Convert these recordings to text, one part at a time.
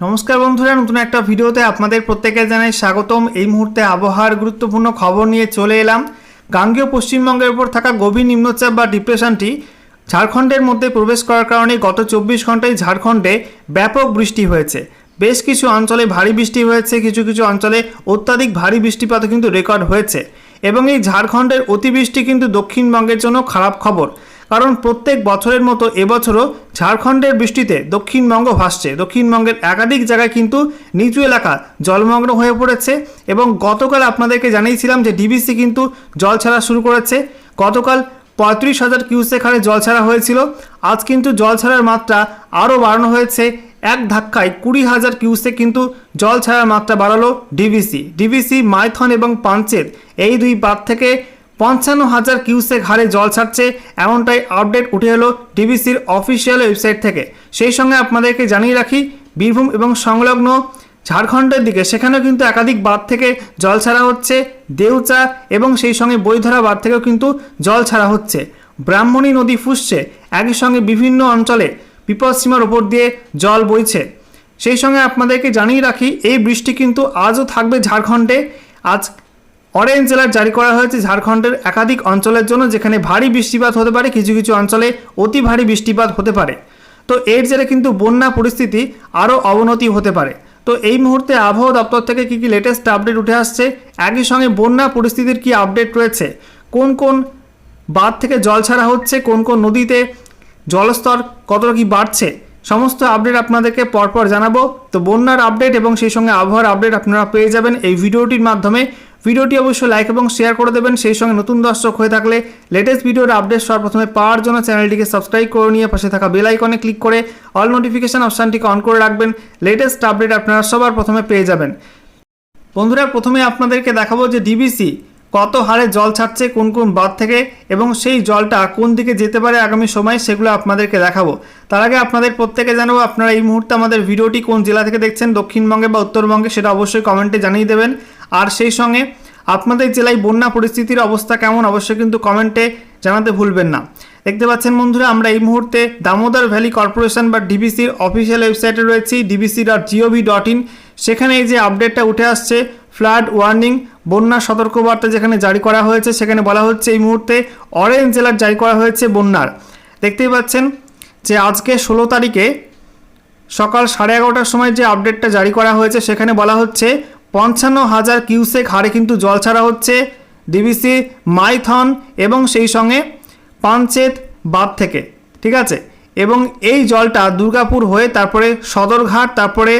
নমস্কার বন্ধুরা, নতুন একটা ভিডিওতে আপনাদের প্রত্যেকে জানাই স্বাগতম। এই মুহূর্তে আবহাওয়ার গুরুত্বপূর্ণ খবর নিয়ে চলে এলাম। গাঙ্গেয় পশ্চিমবঙ্গের উপর থাকা গভীর নিম্নচাপ বা ডিপ্রেশনটি ঝাড়খণ্ডের মধ্যে প্রবেশ করার কারণে গত চব্বিশ ঘন্টায় ঝাড়খণ্ডে ব্যাপক বৃষ্টি হয়েছে। বেশ কিছু অঞ্চলে ভারী বৃষ্টি হয়েছে, কিছু কিছু অঞ্চলে অত্যাধিক ভারী বৃষ্টিপাতও কিন্তু রেকর্ড হয়েছে। এবং এই ঝাড়খণ্ডের অতিবৃষ্টি কিন্তু দক্ষিণবঙ্গের জন্য খারাপ খবর। কারণ প্রত্যেক বছরের মতো এবছরও ঝাড়খণ্ডের বৃষ্টিতে দক্ষিণবঙ্গ ভাসছে। দক্ষিণবঙ্গের একাধিক জায়গায় কিন্তু নিচু এলাকা জলমগ্ন হয়ে পড়েছে এবং গতকাল আপনাদেরকে জানিয়েছিলাম যে ডিবিসি কিন্তু জল ছাড়া শুরু করেছে। গতকাল পঁয়ত্রিশ হাজার কিউসেক হারে জল ছাড়া হয়েছিল। আজ কিন্তু জল ছাড়ার মাত্রা আরও বাড়ানো হয়েছে। এক ধাক্কায় কুড়ি হাজার কিউসেক কিন্তু জল ছাড়ার মাত্রা বাড়ালো ডিবিসি ডিবিসি মাইথন এবং পাঞ্চেত এই দুই বাঁধ থেকে পঞ্চান্ন হাজার কিউসেক হারে জল ছাড়ছে, এমনটাই আপডেট উঠে এলো ডিবিসির অফিসিয়াল ওয়েবসাইট থেকে। সেই সঙ্গে আপনাদেরকে জানিয়ে রাখি, বীরভূম এবং সংলগ্ন ঝাড়খণ্ডের দিকে সেখানেও কিন্তু একাধিক বাঁধ থেকে জল ছাড়া হচ্ছে, দেউচা এবং সেই সঙ্গে বইধরা বাঁধ থেকেও কিন্তু জল ছাড়া হচ্ছে। ব্রাহ্মণী নদী ফুসছে, একই সঙ্গে বিভিন্ন অঞ্চলে বিপদসীমার ওপর দিয়ে জল বইছে। সেই সঙ্গে আপনাদেরকে জানিয়ে রাখি, এই বৃষ্টি কিন্তু আজও থাকবে ঝাড়খণ্ডে। আজ অরেঞ্জ জেলার জারি করা হয়েছে ঝাড়খণ্ডের একাধিক অঞ্চলের জন্য, যেখানে ভারী বৃষ্টিপাত হতে পারে। কিছু কিছু অঞ্চলে অতি ভারী বৃষ্টিপাত হতে পারে। তো এর জেরে কিন্তু বন্যা পরিস্থিতি আরও অবনতি হতে পারে। তো এই মুহূর্তে আবহাওয়া দপ্তর থেকে কী কী লেটেস্ট আপডেট উঠে আসছে? একই সঙ্গে বন্যা পরিস্থিতির কী আপডেট রয়েছে? কোন কোন বাঁধ থেকে জল ছাড়া হচ্ছে? কোন কোন নদীতে জলস্তর কতটা কি বাড়ছে? সমস্ত আপডেট আপনাদেরকে পরপর জানাব। তো বন্যার আপডেট এবং সেই সঙ্গে আবহাওয়ার আপডেট আপনারা পেয়ে যাবেন এই ভিডিওটির মাধ্যমে। ভিডিওটি অবশ্যই লাইক এবং শেয়ার করে দেবেন। সেই সঙ্গে নতুন দর্শক হয়ে থাকলে লেটেস্ট ভিডিওর আপডেট সবার প্রথমে পাওয়ার জন্য চ্যানেলটিকে সাবস্ক্রাইব করে নিয়ে পাশে থাকা বেল আইকনে ক্লিক করে অল নোটিফিকেশান অপশানটিকে অন করে রাখবেন। লেটেস্ট আপডেট আপনারা সবার প্রথমে পেয়ে যাবেন। বন্ধুরা, প্রথমে আপনাদেরকে দেখাবো যে ডিবিসি কত হারে জল ছাড়ছে, কোন কোন বাঁধ থেকে এবং সেই জলটা কোন দিকে যেতে পারে আগামী সময় সেগুলো আপনাদেরকে দেখাবো। তার আগে আপনাদের প্রত্যেকে জানাব, আপনারা এই মুহূর্তে আমাদের ভিডিওটি কোন জেলা থেকে দেখছেন, দক্ষিণবঙ্গে বা উত্তরবঙ্গে সেটা অবশ্যই কমেন্টে জানিয়ে দেবেন। আর সেই সঙ্গে আপনাদের জেলায় বন্যা পরিস্থিতির অবস্থা কেমন অবশ্যই কিন্তু কমেন্টে জানাতে ভুলবেন না। দেখতে পাচ্ছেন বন্ধুরা, আমরা এই মুহূর্তে দামোদর ভ্যালি কর্পোরেশন বা ডিবিসির অফিসিয়াল ওয়েবসাইটে রয়েছি, DBC dot gov dot in. সেখানে এই যে আপডেটটা উঠে আসছে, ফ্লাড ওয়ার্নিং বন্যা সতর্কবার্তা যেখানে জারি করা হয়েছে, সেখানে বলা হচ্ছে এই মুহূর্তে অরেঞ্জ জেলার জারি করা হয়েছে বন্যার। দেখতেই পাচ্ছেন যে আজকে ষোলো তারিখে সকাল সাড়ে এগারোটার সময় যে আপডেটটা জারি করা হয়েছে, সেখানে বলা হচ্ছে পঞ্চান্ন হাজার কিউসেক হারে কিন্তু জল ছাড়া হচ্ছে। ডিবিসি মাইথন এবং সেই সঙ্গে পাঞ্চেত বাঁধ থেকে, ঠিক আছে? এবং এই জলটা দুর্গাপুর হয়ে তারপরে সদরঘাট, তারপরে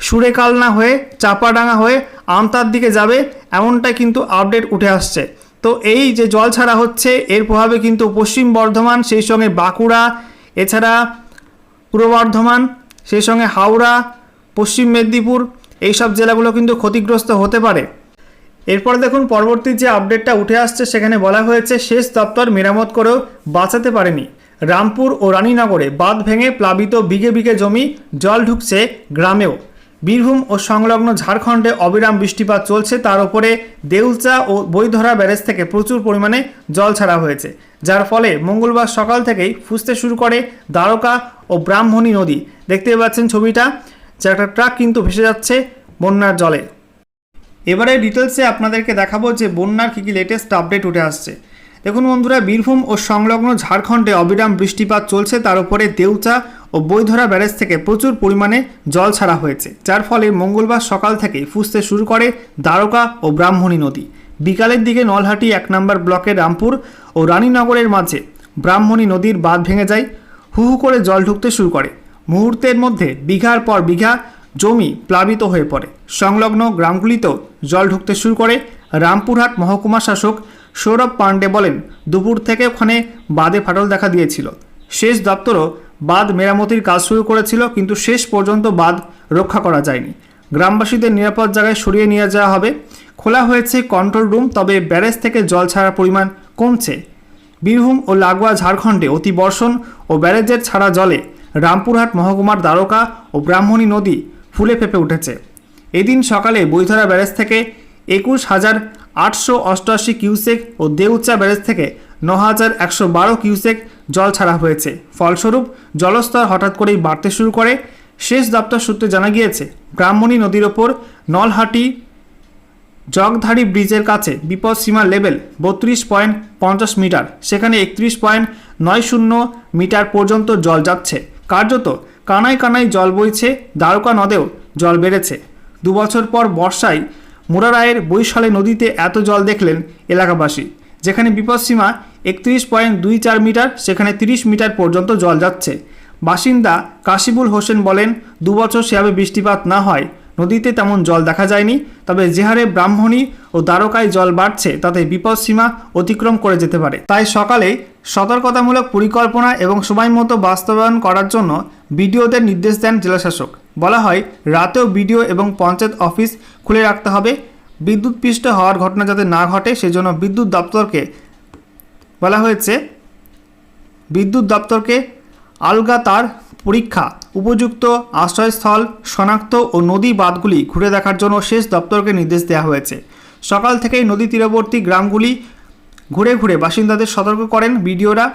সুরেকালনা হয়ে, চাপাডাঙ্গা হয়ে আমতার দিকে যাবে, এমনটাই কিন্তু আপডেট উঠে আসছে। তো এই যে জল ছাড়া হচ্ছে, এর প্রভাবে কিন্তু পশ্চিম বর্ধমান, সেই সঙ্গে বাঁকুড়া, এছাড়া পূর্ব বর্ধমান, সেই সঙ্গে হাওড়া, পশ্চিম মেদিনীপুর, এইসব জেলাগুলো কিন্তু ক্ষতিগ্রস্ত হতে পারে। এরপর দেখুন, পরবর্তী যে আপডেটটা উঠে আসছে, সেখানে বলা হয়েছে শেষ দপ্তর মেরামত করেও বাঁচাতে পারেনি। রামপুর ও রানীনগরে বাঁধ ভেঙে প্লাবিত বিঘে বিঘে জমি, জল ঢুকছে গ্রামেও। বীরভূম ও সংলগ্ন ঝাড়খণ্ডে অবিরাম বৃষ্টিপাত চলছে। তার উপরে দেউলচা ও বৈধরা ব্যারেজ থেকে প্রচুর পরিমাণে জল ছাড়া হয়েছে, যার ফলে মঙ্গলবার সকাল থেকেই ফুসতে শুরু করে দ্বারকা ও ব্রাহ্মণী নদী। দেখতে পাচ্ছেন ছবিটা, যে একটা ট্রাক কিন্তু ভেসে যাচ্ছে বন্যার জলে। এবারে ডিটেলসে আপনাদেরকে দেখাবো যে বন্যার কী কী লেটেস্ট আপডেট উঠে আসছে। দেখুন বন্ধুরা, বীরভূম ও সংলগ্ন ঝাড়খণ্ডে অবিরাম বৃষ্টিপাত চলছে। তার উপরে দেউচা ও বৈধরা ব্যারেজ থেকে প্রচুর পরিমাণে জল ছাড়া হয়েছে, যার ফলে মঙ্গলবার সকাল থেকেই ফুসতে শুরু করে দ্বারকা ও ব্রাহ্মণী নদী। বিকালের দিকে নলহাটি এক নম্বর ব্লকের রামপুর ও রানীনগরের মাঝে ব্রাহ্মণী নদীর বাঁধ ভেঙে যায়, হু হু করে জল ঢুকতে শুরু করে। মুহূর্তের মধ্যে বিঘার পর বিঘা জমি প্লাবিত হয়ে পড়ে। সংলগ্ন গ্রামগুলিতেও জল ঢুকতে শুরু করে, রামপুরহাট মহকুমা শাসক সৌরভ পাণ্ডে বলেন, দুপুর থেকে ওখানে বাঁধে ফাটল দেখা দিয়েছিল। শেষ দপ্তরও বাঁধ মেরামতির কাজ শুরু করেছিল, কিন্তু শেষ পর্যন্ত বাঁধ রক্ষা করা যায়নি। গ্রামবাসীদের নিরাপদ জায়গায় সরিয়ে নিয়ে যাওয়া হবে। খোলা হয়েছে কন্ট্রোল রুম, তবে ব্যারেজ থেকে জল ছাড়ার পরিমাণ কমছে। বীরভূম ও লাগোয়া ঝাড়খণ্ডে অতি বর্ষণ ও ব্যারেজের ছাড়া জলে রামপুরহাট মহকুমার দ্বারকা ও ব্রাহ্মণী নদী ফুলে ফেপে উঠেছে। এদিন সকালে বৈধরা ব্যারেজ থেকে একুশ হাজার আটশো অষ্টআশি কিউসেক ও দেউচা ব্যারেজ থেকে ন হাজার একশো বারো কিউসেক জল ছাড়া হয়েছে। ফলস্বরূপ, জলস্তর হঠাৎ করেই বাড়তে শুরু করে। শেষ দপ্তর সূত্রে জানা গিয়েছে, ব্রাহ্মণী নদীর ওপর নলহাটি জগধারী ব্রিজের কাছে বিপদ বিপদসীমা লেভেল বত্রিশ পয়েন্ট পঞ্চাশ মিটার, সেখানে একত্রিশ পয়েন্ট নয় শূন্য মিটার পর্যন্ত জল যাচ্ছে। কার্যত, কানায় কানায় জল বইছে, দ্বারকা নদেও জল বেড়েছে। দু বছর পর বর্ষায় মুরারায়ের বৈশালে নদীতে এত জল দেখলেন এলাকাবাসী, যেখানে বিপদসীমা একত্রিশ পয়েন্ট দুই চার মিটার, সেখানে তিরিশ মিটার পর্যন্ত জল যাচ্ছে। বাসিন্দা কাশিবুল হোসেন বলেন দু বছর সেভাবে বৃষ্টিপাত না হয়। নদীতে তেমন জল দেখা যায়নি, তবে যে হারে ব্রাহ্মণী ও দ্বারকায় জল বাড়ছে, তাতে বিপদসীমা অতিক্রম করে যেতে পারে। তাই সকালে সতর্কতামূলক পরিকল্পনা এবং সময় মতো বাস্তবায়ন করার জন্য বিডিওদের নির্দেশ দেন জেলাশাসক। বলা হয়, রাতেও বিডিও এবং পঞ্চায়েত অফিস খুলে রাখতে হবে। বিদ্যুৎপৃষ্ট হওয়ার ঘটনা যাতে না ঘটে, সেজন্য বিদ্যুৎ দপ্তরকে বলা হয়েছে, বিদ্যুৎ দপ্তরকে আলগা তার পরীক্ষা, উপযুক্ত আশ্রয়স্থল, শনাক্ত ও নদী বাঁধগুলি ঘুরে দেখার জন্য শেষ দপ্তরকে নির্দেশ দেওয়া হয়েছে। সকাল থেকেই নদী তীরবর্তী গ্রামগুলি ঘুরে ঘুরে বাসিন্দাদের সতর্ক করেন বিডিওরা।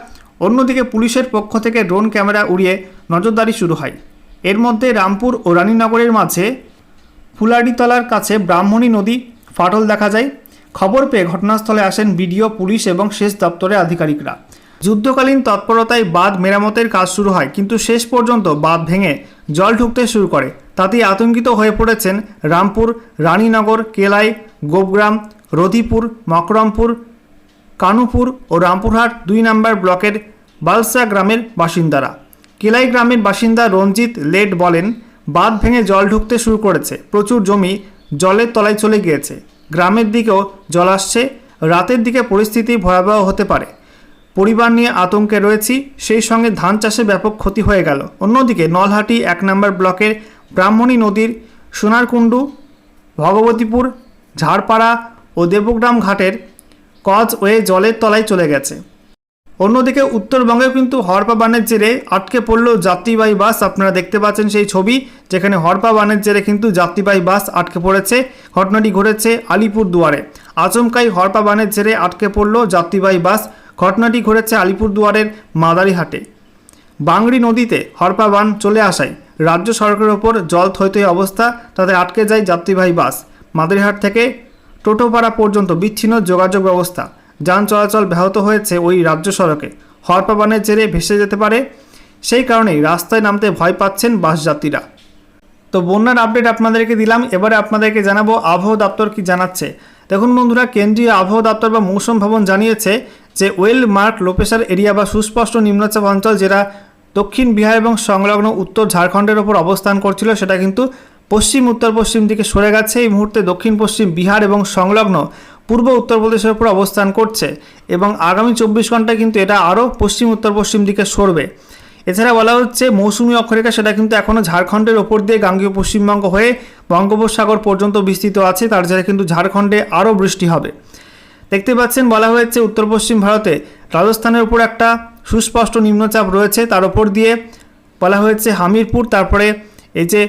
অন্যদিকে পুলিশের পক্ষ থেকে ড্রোন ক্যামেরা উড়িয়ে নজরদারি শুরু হয়। এর মধ্যে রামপুর ও রানীনগরের মাঝে ফুলাডিতলার কাছে ব্রাহ্মণী নদী ফাটল দেখা যায়। খবর পেয়ে ঘটনাস্থলে আসেন বিডিও, পুলিশ এবং শেষ দপ্তরের আধিকারিকরা। যুদ্ধকালীন তৎপরতায় বাঁধ মেরামতের কাজ শুরু হয়, কিন্তু শেষ পর্যন্ত বাঁধ ভেঙে জল ঢুকতে শুরু করে। তাতেই আতঙ্কিত হয়ে পড়েছেন রামপুর, রানীনগর, কেলাই, গোপগ্রাম, রধিপুর, মকরমপুর, কানুপুর ও রামপুরহাট দুই নম্বর ব্লকের বালসা গ্রামের বাসিন্দারা। কেলাই গ্রামের বাসিন্দা রঞ্জিত লেট বলেন, বাঁধ ভেঙে জল ঢুকতে শুরু করেছে, প্রচুর জমি জলের তলায় চলে গিয়েছে। গ্রামের দিকেও জল আসছে। রাতের দিকে পরিস্থিতি ভয়াবহ হতে পারে। পরিবার নিয়ে আতঙ্কে রয়েছি, সেই সঙ্গে ধান চাষে ব্যাপক ক্ষতি হয়ে গেল। অন্যদিকে নলহাটি এক নম্বর ব্লকের ব্রাহ্মণী নদীর সোনারকুণ্ডু, ভগবতীপুর, ঝাড়পাড়া ও দেবগ্রাম ঘাটের কজ ওয়ে জলের তলায় চলে গেছে। অন্যদিকে উত্তরবঙ্গেও কিন্তু হরপা বানের জেরে আটকে পড়ল যাত্রীবাহী বাস। আপনারা দেখতে পাচ্ছেন সেই ছবি। যেখানে হরপা বানের জেরে কিন্তু যাত্রীবাহী বাস আটকে পড়েছে। ঘটনাটি ঘটেছে আলিপুর দুয়ারে আচমকাই হরপা বানের জেরে আটকে পড়ল যাত্রীবাহী বাস। ঘটনাটি ঘটেছে আলিপুর দুয়ারের মাদারিহাটে। বাংড়ি নদীতে হরপা বান চলে আসায় রাজ্য সরকারের ওপর জল থইতই অবস্থা, তাতে আটকে যায় যাত্রীবাহী বাস। মাদারিহাট থেকে টোটোপাড়া পর্যন্ত বিচ্ছিন্ন যোগাযোগ ব্যবস্থা। যান চলাচল ব্যাহত হয়েছে ওই রাজ্য সড়কে। হরপা বানের জেরে ভেসে যেতে পারে, সেই কারণেই রাস্তায় নামতে ভয় পাচ্ছেন বাস যাত্রীরা তো বন্যার আপডেট আপনাদেরকে দিলাম। এবারে আপনাদেরকে জানাব, আবহাওয়া দপ্তর কি জানাচ্ছে? দেখুন বন্ধুরা, কেন্দ্রীয় আবহাওয়া দপ্তর বা মৌসুম ভবন জানিয়েছে যে ওয়েল মার্ক লোপেশার এরিয়া বা সুস্পষ্ট নিম্নচাপ অঞ্চল যেটা দক্ষিণ বিহার এবং সংলগ্ন উত্তর ঝাড়খণ্ডের ওপর অবস্থান করছিল, সেটা কিন্তু পশ্চিম, উত্তর পশ্চিম দিকে সরে গেছে। এই মুহূর্তে দক্ষিণ পশ্চিম বিহার এবং সংলগ্ন পূর্ব উত্তরপ্রদেশের ওপর অবস্থান করছে এবং আগামী চব্বিশ ঘন্টায় কিন্তু এটা আরও পশ্চিম, উত্তর পশ্চিম দিকে সরবে। এছাড়া বলা হচ্ছে মৌসুমী অক্ষরেখা সেটা কিন্তু এখনও ঝাড়খণ্ডের ওপর দিয়ে গাঙ্গীয় পশ্চিমবঙ্গ হয়ে বঙ্গোপসাগর পর্যন্ত বিস্তৃত আছে, তার জেরে কিন্তু ঝাড়খণ্ডে আরও বৃষ্টি হবে। দেখতে পাচ্ছেন, বলা হয়েছে উত্তর পশ্চিম ভারতে রাজস্থানের উপর একটা সুস্পষ্ট নিম্নচাপ রয়েছে, তার ওপর দিয়ে বলা হয়েছে হামিরপুর, তারপরে এই যে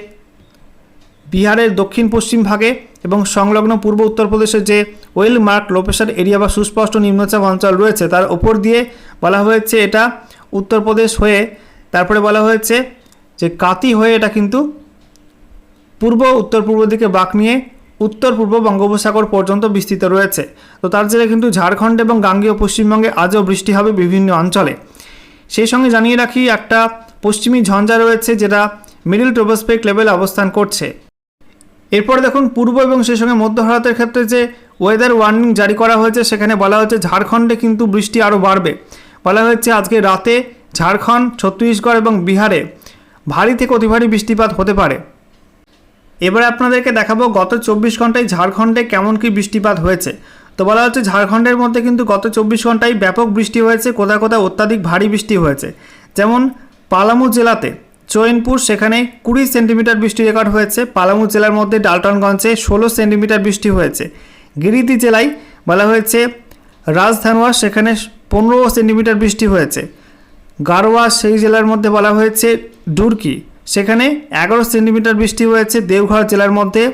বিহারের দক্ষিণ পশ্চিম ভাগে এবং সংলগ্ন পূর্ব উত্তরপ্রদেশের যে ওয়েল মার্ক লোপেশার এরিয়া বা সুস্পষ্ট নিম্নচাপ অঞ্চল রয়েছে, তার ওপর দিয়ে বলা হয়েছে এটা উত্তরপ্রদেশ হয়ে তারপরে বলা হয়েছে যে কাতি হয়ে এটা কিন্তু পূর্ব, উত্তর পূর্ব দিকে বাঁক নিয়ে উত্তর পূর্ব বঙ্গোপসাগর পর্যন্ত বিস্তৃত রয়েছে। তো তার জেরে কিন্তু ঝাড়খণ্ড এবং গাঙ্গেয় পশ্চিমবঙ্গে আজও বৃষ্টি হবে বিভিন্ন অঞ্চলে। সেই সঙ্গে জানিয়ে রাখি, একটা পশ্চিমী ঝঞ্ঝা রয়েছে যেটা মিডিল ট্রোবোস্পেক লেভেলে অবস্থান করছে। এরপর দেখুন, পূর্ব এবং সেই সঙ্গে মধ্য ভারতের ক্ষেত্রে যে ওয়েদার ওয়ার্নিং জারি করা হয়েছে, সেখানে বলা হচ্ছে ঝাড়খণ্ডে কিন্তু বৃষ্টি আরও বাড়বে। বলা হয়েছে আজকে রাতে ঝাড়খণ্ড, ছত্তিশগড় এবং বিহারে ভারী থেকে অতি ভারী বৃষ্টিপাত হতে পারে। এবারে আপনাদেরকে দেখাবো গত চব্বিশ ঘন্টায় ঝাড়খণ্ডে কেমন কি বৃষ্টিপাত হয়েছে। তো বলা হচ্ছে ঝাড়খণ্ডের মধ্যে কিন্তু গত চব্বিশ ঘন্টায় ব্যাপক বৃষ্টি হয়েছে কোথাও কোথাও অত্যাধিক ভারী বৃষ্টি হয়েছে। যেমন পালামু জেলাতে চৈনপুর সেখানে কুড়ি সেন্টিমিটার বৃষ্টি রেকর্ড হয়েছে, পালামু জেলার মধ্যে ডালটনগঞ্জে ষোলো সেন্টিমিটার বৃষ্টি হয়েছে। গিরিতি জেলায় বলা হয়েছে রাজধানুয়া সেখানে পনেরো সেন্টিমিটার বৃষ্টি হয়েছে। গারোয়া সেই জেলার মধ্যে বলা হয়েছে ডুরকি সেখানে এগারো সেন্টিমিটার বৃষ্টি হয়েছে দেওঘর জেলার মধ্যে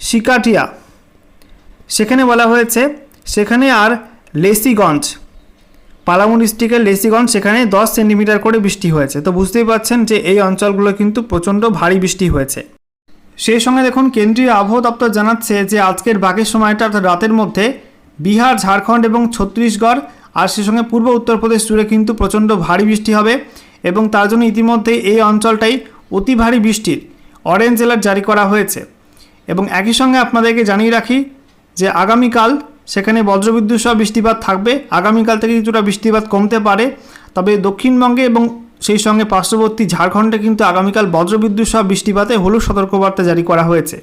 শিকাটিয়া। সেখানে বলা হয়েছে সেখানে আর লেসিগঞ্জ, পালামু ডিস্ট্রিক্টের লেসিগঞ্জ সেখানে দশ সেন্টিমিটার করে বৃষ্টি হয়েছে। তো বুঝতেই পারছেন যে এই অঞ্চলগুলো কিন্তু প্রচণ্ড ভারী বৃষ্টি হয়েছে। সেই সঙ্গে দেখুন, কেন্দ্রীয় আবহাওয়া দপ্তর জানাচ্ছে যে আজকের বাকি সময়টা অর্থাৎ রাতের মধ্যে বিহার, ঝাড়খণ্ড এবং ছত্তিশগড় আর সেই সঙ্গে পূর্ব উত্তরপ্রদেশ জুড়ে কিন্তু প্রচণ্ড ভারী বৃষ্টি হবে এবং তার জন্য ইতিমধ্যে এই অঞ্চলটাই অতি ভারী বৃষ্টির অরেঞ্জ অ্যালার্ট জারি করা হয়েছে। এবং একই সঙ্গে আপনাদেরকে জানিয়ে রাখি যে আগামীকাল সেখানে বজ্রবিদ্যুৎ সহ বৃষ্টিপাত থাকবে। আগামীকাল থেকে কিছুটা বৃষ্টিপাত কমতে পারে। তবে দক্ষিণবঙ্গে এবং সেই সঙ্গে পার্শ্ববর্তী ঝাড়খণ্ডে কিন্তু আগামীকাল বজ্রবিদ্যুৎ সহ বৃষ্টিপাতে হলুদ সতর্কবার্তা জারি করা হয়েছে।